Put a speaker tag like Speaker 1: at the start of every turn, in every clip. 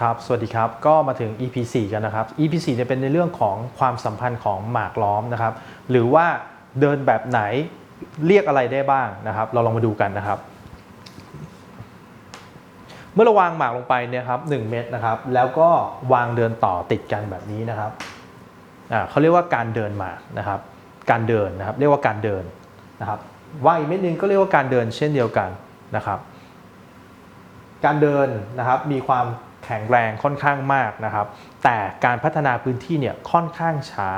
Speaker 1: ครับ สวัสดีครับ ก็มาถึง EP 4กันนะครับ EP 4เนี่ยเป็นในเรื่องของความสัมพันธ์ของหมากล้อมนะครับ หรือว่าเดินแบบไหนเรียกอะไรได้บ้างนะครับ เราลองมาดูกันนะครับ เมื่อเราวางหมากลงไปเนี่ยครับ1เม็ดนะครับ แล้วก็วางเดินต่อติดกันแบบนี้นะครับอ่าเขาเรียกว่าการเดินหมากนะครับ การเดินนะครับ เรียกว่าการเดินนะครับวางอีกเม็ดหนึงก็เรียกว่าการเดินเช่นเดียวกันนะครับ การเดินนะครับมีความ แข็งแรงค่อนข้างมากนะครับ แต่การพัฒนาพื้นที่เนี่ยค่อนข้างช้า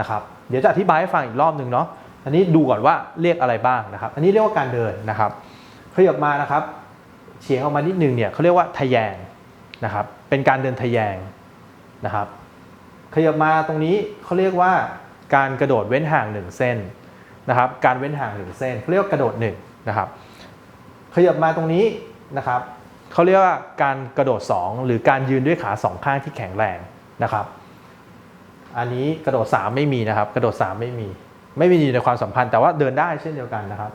Speaker 1: นะครับ เดี๋ยวจะอธิบายให้ฟังอีกรอบหนึ่งเนาะอันนี้ดูก่อนว่าเรียกอะไรบ้างนะครับ อันนี้เรียกว่าการเดินนะครับขยับมานะครับเฉียงออกมานิดนึงเนี่ยเขาเรียกว่าทะแยงนะครับ เป็นการเดินทะแยงนะครับขยับมาตรงนี้เขาเรียกว่าการกระโดดเว้นห่างหนึ่งเส้นนะครับ การเว้นห่างหนึ่งเส้นเขาเรียกว่ากระโดดหนึ่งนะครับขยับมาตรงนี้นะครับ เขาเรียกว่าการกระโดด 2 หรือการยืนด้วยขาสองข้างที่แข็งแรงนะครับ อันนี้กระโดด 3 ไม่มีนะครับ กระโดด 3 ไม่มี ไม่มีในความสัมพันธ์แต่ว่าเดินได้เช่นเดียวกันนะครับ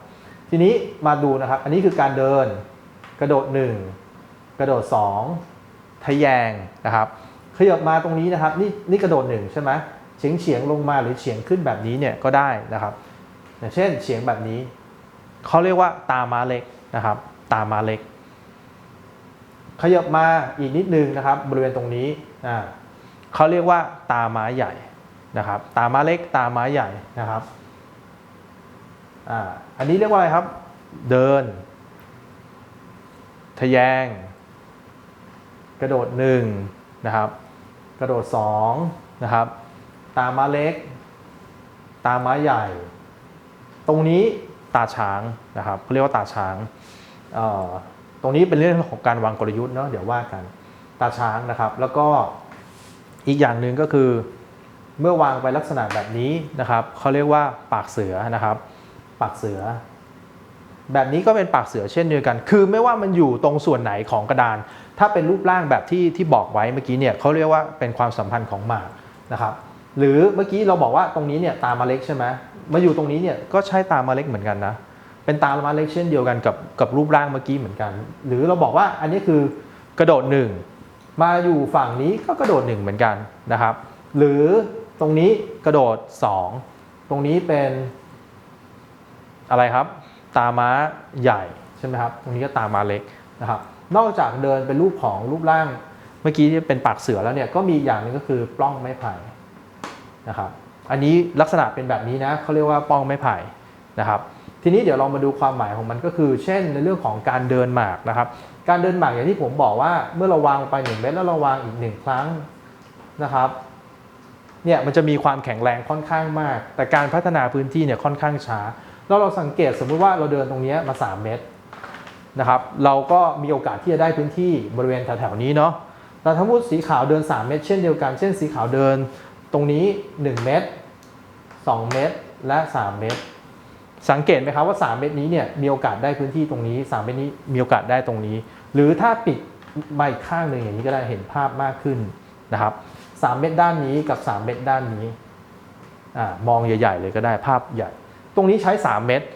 Speaker 1: ทีนี้มาดูนะครับ อันนี้คือการเดิน กระโดด 1 กระโดด 2 ทะแยงนะครับขยับมาตรงนี้นะครับ นี่นี่กระโดด1ใช่ไหมเฉียงเฉียงลงมาหรือเฉียงขึ้นแบบนี้เนี่ยก็ได้นะครับอย่างเช่นเฉียงแบบนี้เขาเรียกว่าตามาเล็กนะครับ ตามาเล็ก ขยับมาอีกนิดนึงนะครับ บริเวณตรงนี้อ่าเขาเรียกว่าตาม้าใหญ่นะครับ ตาม้าเล็กตาม้าใหญ่นะครับอ่าอันนี้เรียกว่าอะไรครับ เดิน ทะแยง กระโดดหนึ่งนะครับ กระโดดสองนะครับ ตาม้าเล็ก ตาม้าใหญ่ ตรงนี้ตาช้างนะครับเขาเรียกว่าตาช้างอ่อ ตรงนี้เป็นเรื่องของการวางกลยุทธ์เนาะเดี๋ยวว่ากันตาช้างนะครับ แล้วก็อีกอย่างหนึ่งก็คือ เมื่อวางไปลักษณะแบบนี้นะครับเขาเรียกว่าปากเสือนะครับ ปากเสือ แบบนี้ก็เป็นปากเสือเช่นเดียวกัน คือไม่ว่ามันอยู่ตรงส่วนไหนของกระดาน ถ้าเป็นรูปร่างแบบที่ที่บอกไว้เมื่อกี้เนี่ยเขาเรียกว่าเป็นความสัมพันธ์ของหมากนะครับ หรือเมื่อกี้เราบอกว่าตรงนี้เนี่ยตามาเล็กใช่ไหมมาอยู่ตรงนี้เนี่ยก็ใช้ตามาเล็กเหมือนกันนะ เป็นตามาเล็กเช่นเดียวกันกับกับรูปร่างเมื่อกี้เหมือนกัน หรือเราบอกว่าอันนี้คือกระโดดหนึ่งมาอยู่ฝั่งนี้ก็กระโดดหนึ่งเหมือนกันนะครับ หรือตรงนี้กระโดดสองตรงนี้เป็นอะไรครับ ตาม้าใหญ่ใช่ไหมครับ ตรงนี้ก็ตาม้าเล็กนะครับ นอกจากเดินเป็นรูปของรูปร่างเมื่อกี้ที่เป็นปากเสือแล้วเนี่ยก็มีอย่างนึงก็คือปล้องไม้ไผ่นะครับ อันนี้ลักษณะเป็นแบบนี้นะเขาเรียกว่าปล้องไม้ไผ่นะครับ ทีนี้เดี๋ยวเรามาดูความหมายของมันก็คือ เช่น ในเรื่องของการเดินหมากนะครับ การเดินหมากอย่างที่ผมบอกว่าเมื่อเราวางไปหนึ่งเม็ดแล้วเราวางอีกหนึ่งครั้งนะครับเนี่ยมันจะมีความแข็งแรงค่อนข้างมาก แต่การพัฒนาพื้นที่เนี่ยค่อนข้างช้า แล้วเราสังเกตสมมุติว่าเราเดินตรงนี้มา 3 เมตรนะครับเราก็มีโอกาสที่จะได้พื้นที่บริเวณแถวๆนี้เนาะแต่ถ้าพูดสีขาวเดิน 3 เมตร เช่นเดียวกัน เช่นสีขาวเดินตรงนี้ 1 เมตร 2 เมตร และ 3 เมตร สังเกตไหมครับว่า 3 เมตรนี้เนี่ยมีโอกาสได้พื้นที่ตรงนี้ 3 เมตรนี้มีโอกาสได้ตรงนี้ หรือถ้าปิดมาอีกข้างหนึ่งอย่างนี้ก็ได้เห็นภาพมากขึ้นนะครับ 3 เมตรด้านนี้กับ 3 เมตรด้านนี้อมองใหญ่ ๆ เลยก็ได้ภาพใหญ่ ตรงนี้ใช้ 3 เมตร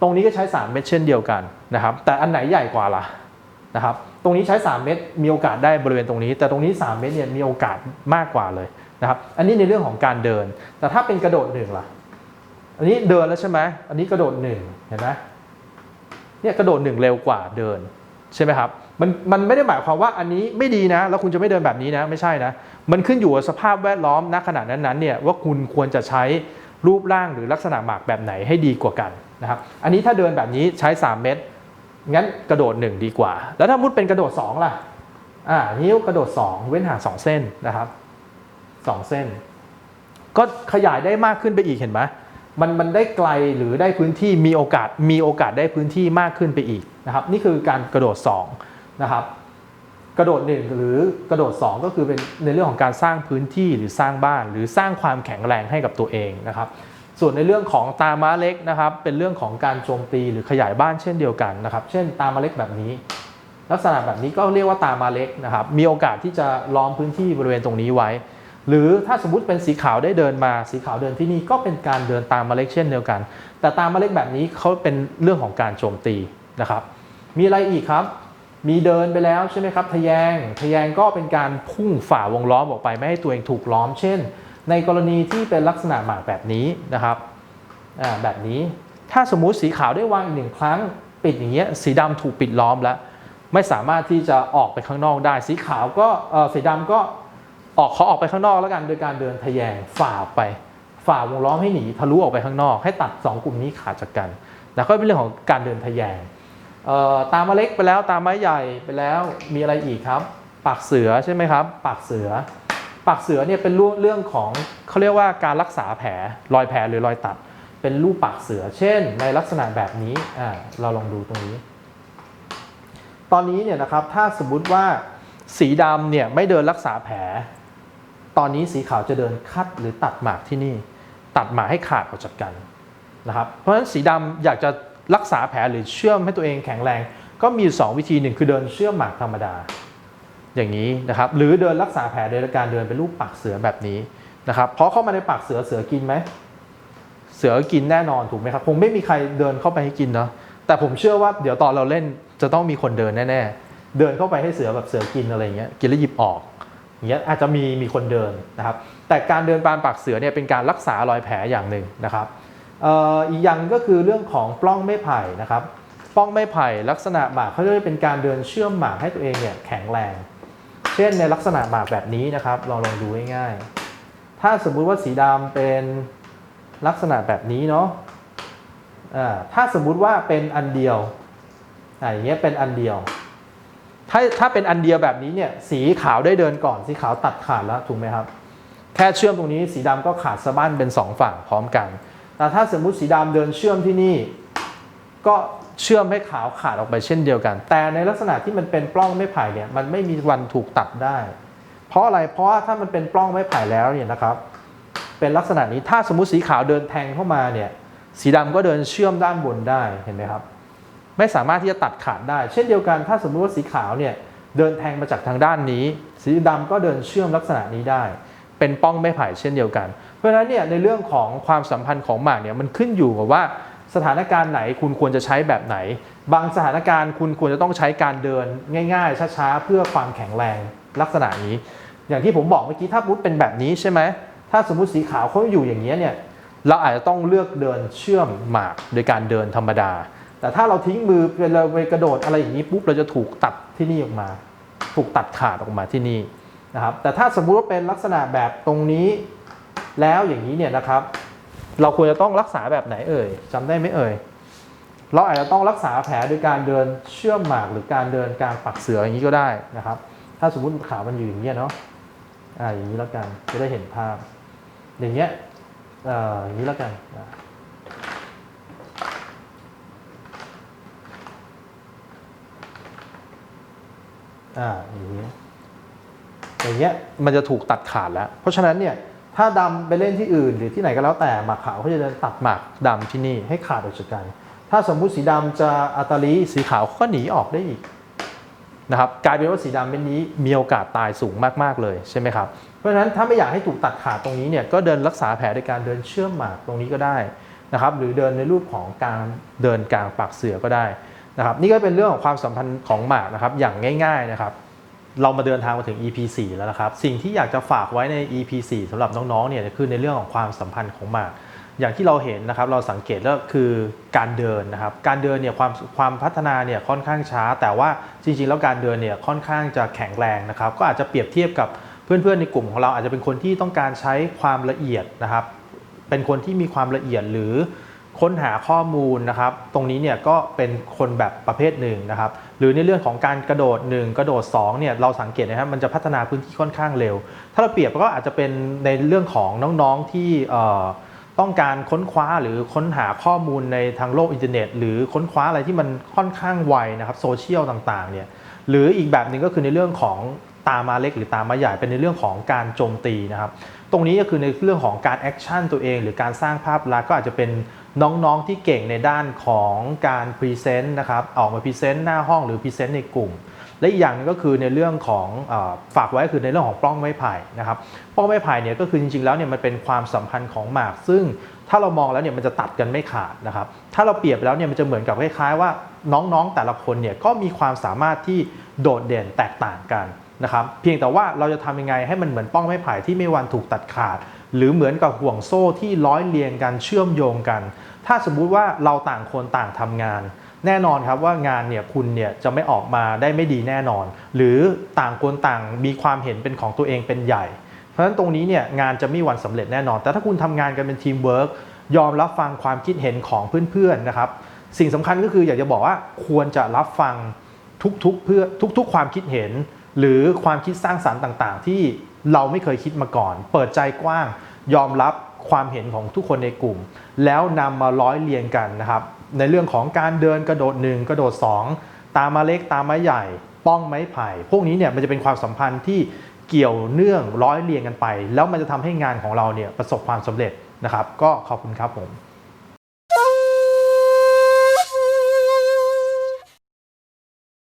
Speaker 1: ตรงนี้ก็ใช้ 3 เมตรเช่นเดียวกันนะครับ แต่อันไหนใหญ่กว่าล่ะนะครับ ตรงนี้ใช้ 3 เมตรมีโอกาสได้บริเวณตรงนี้ แต่ตรงนี้ 3 เมตรเนี่ยมีโอกาสมากกว่าเลยนะครับ อันนี้ในเรื่องของการเดิน แต่ถ้าเป็นกระโดดหนึ่งล่ะ อันนี้เดินแล้วใช่ไหมอันนี้กระโดดหนึ่งเห็นไหมเนี่ยกระโดดหนึ่งเร็วกว่าเดินใช่ไหมครับมันมันไม่ได้หมายความว่าอันนี้ไม่ดีนะ แล้วคุณจะไม่เดินแบบนี้นะไม่ใช่นะ มันขึ้นอยู่กับสภาพแวดล้อมณขณะนั้นๆเนี่ยว่าคุณควรจะใช้รูปร่างหรือลักษณะหมากแบบไหนให้ดีกว่ากันนะครับอันนี้ถ้าเดินแบบนี้ใช้ 3 เมตร งั้นกระโดด 1 ดีกว่า แล้วถ้ามุดเป็นกระโดด 2 ล่ะอ่านิ้วกระโดด 2 เว้นห่าง2เส้นนะครับ 2 เส้น ก็ขยายได้มากขึ้นไปอีกเห็นไหม มันมันได้ไกลหรือได้พื้นที่มีโอกาสมีโอกาสได้พื้นที่มากขึ้นไปอีกนะครับ นี่คือการกระโดด2นะครับกระโดด1หรือกระโดด 2 ก็คือเป็นในเรื่องของการสร้างพื้นที่หรือสร้างบ้าน หรือสร้างความแข็งแรงให้กับตัวเองนะครับส่วนในเรื่องของตาม้าเล็กนะครับ เป็นเรื่องของการโจมตีหรือขยายบ้านเช่นเดียวกันนะครับ เช่นตาม้าเล็กแบบนี้ ลักษณะแบบนี้ก็เรียกว่าตาม้าเล็กนะครับ มีโอกาสที่จะล้อมพื้นที่บริเวณตรงนี้ไว้ หรือถ้าสมมติเป็นสีขาวได้เดินมาสีขาวเดินที่นี่ก็เป็นการเดินตามมาเล็กเช่นเดียวกัน แต่ตามมาเล็กแบบนี้เขาเป็นเรื่องของการโจมตีนะครับ มีอะไรอีกครับ มีเดินไปแล้วใช่ไหมครับทะแยงทะแยงก็เป็นการพุ่งฝ่าวงล้อมออกไปไม่ให้ตัวเองถูกล้อม เช่น ในกรณีที่เป็นลักษณะหมากแบบนี้นะครับอ่าแบบนี้ถ้าสมมุติสีขาวได้วางอีกหนึ่งครั้งปิดอย่างเงี้ยสีดำถูกปิดล้อมแล้ว ไม่สามารถที่จะออกไปข้างนอกได้ สีขาวก็เออสีดำก็ ออกเขาออกไปข้างนอกแล้วกันโดยการเดินทะแยงฝ่าไป ฝ่าวงล้อมให้หนีทะลุออกไปข้างนอก ให้ตัด 2 กลุ่มนี้ขาดจากกันแล้วก็เป็นเรื่องของการเดินทะแยงตามมาเล็กไปแล้วตามไม้ใหญ่ไปแล้วมีอะไรอีกครับ ปากเสือใช่ไหมครับ ปากเสือ ปากเสือเนี่ยเป็นเรื่องของเขาเรียกว่าการรักษาแผลรอยแผลหรือรอยตัด เป็นรูปปากเสือ เช่น ในลักษณะแบบนี้เราลองดูตรงนี้ ตอนนี้เนี่ยนะครับถ้าสมมุติว่าสีดำเนี่ยไม่เดินรักษาแผล ตอนนี้สีขาวจะเดินคัดหรือตัดหมากที่นี่ ตัดหมากให้ขาดออกจากกันนะครับเพราะฉะนั้นสีดำอยากจะรักษาแผลหรือเชื่อมให้ตัวเองแข็งแรง ก็มีสองวิธีหนึ่งคือเดินเชื่อมหมากธรรมดา อย่างนี้นะครับหรือเดินรักษาแผลโดยการเดินเป็นรูปปากเสือแบบนี้นะครับเพราะเข้ามาในปากเสือเสือกินไหมเสือกินแน่นอนถูกไหมครับคงไม่มีใครเดินเข้าไปให้กินเนาะแต่ผมเชื่อว่าเดี๋ยวตอนเราเล่นจะต้องมีคนเดินแน่ๆเดินเข้าไปให้เสือแบบเสือกินอะไรเงี้ยกินแล้วหยิบออก เงี้ยอาจจะมีมีคนเดินนะครับแต่การเดินปานปากเสือเนี่ยเป็นการรักษารอยแผลอย่างหนึ่งนะครับอีกอย่างก็คือเรื่องของปล้องไม้ไผ่นะครับปล้องไม้ไผ่ลักษณะหมากเขาจะเป็นการเดินเชื่อมหมากให้ตัวเองเนี่ยแข็งแรง เช่นในลักษณะหมากแบบนี้นะครับลองลองดูง่ายๆถ้าสมมุติว่าสีดำเป็นลักษณะแบบนี้เนาะอ่าถ้าสมมุติว่าเป็นอันเดียวอ่าอย่างเงี้ยเป็นอันเดียว ถ้าถ้าเป็นอันเดียวแบบนี้เนี่ยสีขาวได้เดินก่อน สีขาวตัดขาดแล้วถูกไหมครับ แค่เชื่อมตรงนี้สีดำก็ขาดสะบั้นเป็นสองฝั่งพร้อมกันแต่ถ้าสมมุติสีดำเดินเชื่อมที่นี่ ก็เชื่อมให้ขาวขาดออกไปเช่นเดียวกัน แต่ในลักษณะที่มันเป็นปล้องไม้ไผ่เนี่ยมันไม่มีวันถูกตัดได้ เพราะอะไรเพราะว่าถ้ามันเป็นปล้องไม้ไผ่แล้วเนี่ยนะครับ เป็นลักษณะนี้ถ้าสมมุติสีขาวเดินแทงเข้ามาเนี่ยสีดำก็เดินเชื่อมด้านบนได้เห็นไหมครับ ไม่สามารถที่จะตัดขาดได้ เช่นเดียวกันถ้าสมมุติว่าสีขาวเนี่ยเดินแทงมาจากทางด้านนี้ สีดำก็เดินเชื่อมลักษณะนี้ได้ เป็นป้องไม้ไผ่เช่นเดียวกัน เพราะฉะนั้นเนี่ยในเรื่องของความสัมพันธ์ของหมากเนี่ยมันขึ้นอยู่กับว่าสถานการณ์ไหนคุณควรจะใช้แบบไหน บางสถานการณ์คุณควรจะต้องใช้การเดินง่าย ๆ ช้าๆ เพื่อความแข็งแรงลักษณะนี้ อย่างที่ผมบอกเมื่อกี้ถ้ามุดเป็นแบบนี้ใช่ไหมถ้าสมมุติสีขาวเขาอยู่อย่างนี้ยเนี่ยเราอาจจะต้องเลือกเดินเชื่อมหมากโดยการเดินธรรมดา แต่ถ้าเราทิ้งมือเวลาไปกระโดดอะไรอย่างนี้ปุ๊บเราจะถูกตัดที่นี่ออกมา ถูกตัดขาดออกมาที่นี่นะครับ แต่ถ้าสมมุติว่าเป็นลักษณะแบบตรงนี้แล้วอย่างนี้เนี่ยนะครับ เราควรจะต้องรักษาแบบไหนเอ่ยจำได้ไหมเอ่ยเราอาจจะต้องรักษาแผลโดยการเดินเชื่อมหมากหรือการเดินกลางปักเสืออย่างนี้ก็ได้นะครับ ถ้าสมมุติขามันอยู่อย่างเงี้ยเนาะอ่าอย่างนี้แล้วกันจะได้เห็นภาพ อย่างเงี้ยอ่ออย่างนี้แล้วกัน อ่าอ่าอย่างนี้อย่างเงี้ยมันจะถูกตัดขาดแล้ว เพราะฉะนั้นเนี่ยถ้าดำไปเล่นที่อื่น หรือที่ไหนก็แล้วแต่หมากขาวเขาจะเดินตัดหมากดำที่นี่ให้ขาดออกจากกัน ถ้าสมมุติสีดำจะอัตลีสีขาวเขาก็หนีออกได้อีกนะครับกลายเป็นว่าสีดำเป็นนี้มีโอกาสตายสูงมาก ๆ เลยใช่ไหมครับเพราะฉะนั้นถ้าไม่อยากให้ถูกตัดขาดตรงนี้เนี่ยก็เดินรักษาแผลโดยการเดินเชื่อมหมากตรงนี้ก็ได้นะครับหรือเดินในรูปของการเดินกลางปากเสือก็ได้ นะครับนี่ก็เป็นเรื่องของความสัมพันธ์ของหมากนะครับอย่างง่าย ๆนะครับ เรามาเดินทางมาถึง EP 4 แล้วนะครับ สิ่งที่อยากจะฝากไว้ใน EP 4สำหรับน้องๆเนี่ยคือในเรื่องของความสัมพันธ์ของหมาก อย่างที่เราเห็นนะครับเราสังเกตแล้วคือการเดินนะครับ การเดินเนี่ยความความพัฒนาเนี่ยค่อนข้างช้า แต่ว่าจริงๆ แล้วการเดินเนี่ยค่อนข้างจะแข็งแรงนะครับ ก็อาจจะเปรียบเทียบกับเพื่อนๆในกลุ่มของเราอาจจะเป็นคนที่ต้องการใช้ความละเอียดนะครับ เป็นคนที่มีความละเอียดหรือ ค้นหาข้อมูลนะครับ ตรงนี้เนี่ยก็เป็นคนแบบประเภทหนึ่งนะครับ หรือในเรื่องของการกระโดด 1 กระโดด2เนี่ยเราสังเกตนะครับมันจะพัฒนาพื้นที่ค่อนข้างเร็ว ถ้าเราเปรียบก็อาจจะเป็นในเรื่องของน้องๆที่เอ่ต้องการค้นคว้าหรือค้นหาข้อมูลในทางโลกอินเทอร์เน็ต หรือค้นคว้าอะไรที่มันค่อนข้างไวนะครับโซเชียลต่างๆเนี่ยหรืออีกแบบหนึ่งก็คือในเรื่องของตามาเล็กหรือตามาใหญ่เป็นในเรื่องของการโจมตีนะครับ ตรงนี้ก็คือในเรื่องของการแอคชั่นตัวเอง หรือการสร้างภาพลักษณ์ก็อาจจะเป็น น้องๆที่เก่งในด้านของการพรีเซนต์นะครับออกมาพรีเซนต์หน้าห้องหรือพรีเซนต์ในกลุ่ม และอีกอย่างหนึงก็คือในเรื่องของอฝากไว้คือในเรื่องของปล้องไม้ไผ่นะครับปล้องไม้ไผ่เนี่ยก็คือจริงๆแล้วเนี่ยมันเป็นความสัมพันธ์ของหมาก ซึ่งถ้าเรามองแล้วเนี่ยมันจะตัดกันไม่ขาดนะครับถ้าเราเปรียบแล้วเนี่ยมันจะเหมือนกับคล้ายๆว่าน้องๆแต่ละคนเนี่ยก็มีความสามารถที่โดดเด่นแตกต่างกันนะครับเพียงแต่ว่าเราจะทำยังไงให้มันเหมือนป้องไม้ไผ่ที่ไม่วันถูกตัดขาด หรือเหมือนกับห่วงโซ่ที่ร้อยเรียงกันเชื่อมโยงกัน ถ้าสมมุติว่าเราต่างคนต่างทำงาน แน่นอนครับว่างานเนี่ยคุณเนี่ยจะไม่ออกมาได้ไม่ดีแน่นอน หรือต่างคนต่างมีความเห็นเป็นของตัวเองเป็นใหญ่ เพราะฉะนั้นตรงนี้เนี่ยงานจะไม่วันสำเร็จแน่นอน แต่ถ้าคุณทำงานกันเป็นทีมเวิร์กยอมรับฟังความคิดเห็นของเพื่อนๆนะครับสิ่งสำคัญก็คืออยากจะบอกว่าควรจะรับฟังทุกๆเพื่อทุกๆ ความคิดเห็น หรือความคิดสร้างสรรค์ต่าง ๆ ที่ เราไม่เคยคิดมาก่อน เปิดใจกว้าง ยอมรับความเห็นของทุกคนในกลุ่ม แล้วนำมาร้อยเรียงกันนะครับ ในเรื่องของการเดินกระโดดหนึ่งกระโดดสองตามมาเล็กตามมาใหญ่ ป้องไม้ไผ่ พวกนี้เนี่ยมันจะเป็นความสัมพันธ์ที่เกี่ยวเนื่องร้อยเรียงกันไป แล้วมันจะทำให้งานของเราเนี่ยประสบความสำเร็จนะครับ ก็ขอบคุณครับผม